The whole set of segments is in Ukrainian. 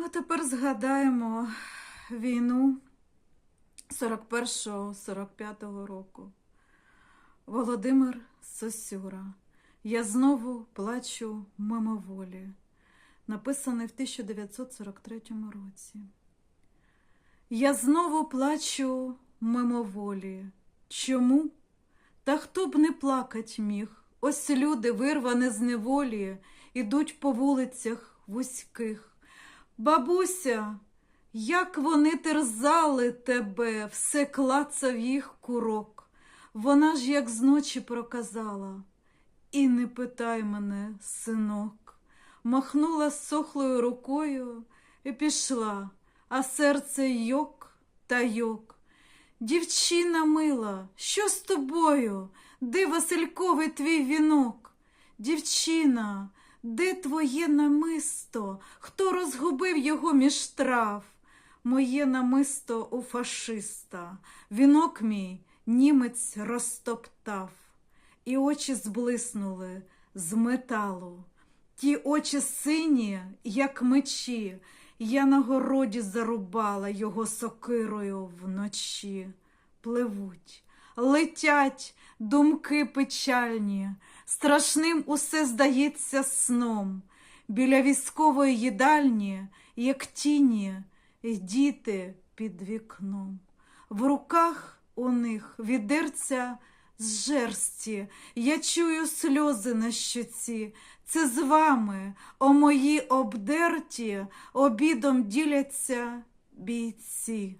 Ну, а тепер згадаємо війну 41-45 року. Володимир Сосюра. Я знову плачу мимоволі. Написаний в 1943 році. Я знову плачу мимоволі. Чому? Та хто б не плакать міг? Ось люди, вирвані з неволі, ідуть по вулицях вузьких. Бабуся, як вони терзали тебе, все клацав їх курок. Вона ж як зночі проказала. І не питай мене, синок, махнула сохлою рукою і пішла, а серце йок та йок. Дівчина мила, що з тобою? Де Васильковий твій вінок? Дівчина, де твоє намисто? Хто розгубив його між трав? Моє намисто у фашиста, вінок мій німець розтоптав, і очі зблиснули з металу. Ті очі сині, як мечі, я на городі зарубала його сокирою вночі. Пливуть, летять думки печальні, страшним усе здається сном. Біля військової їдальні, як тіні, діти під вікном. В руках у них відерця з жерсті, я чую сльози на щоці. Це з вами, о мої обдерті, обідом діляться бійці.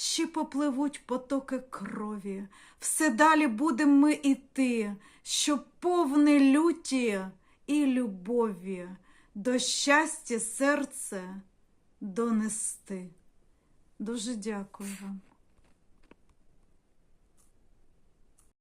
Ще попливуть потоки крові, все далі будемо ми іти, що повне люті і любові до щастя серце донести. Дуже дякую вам.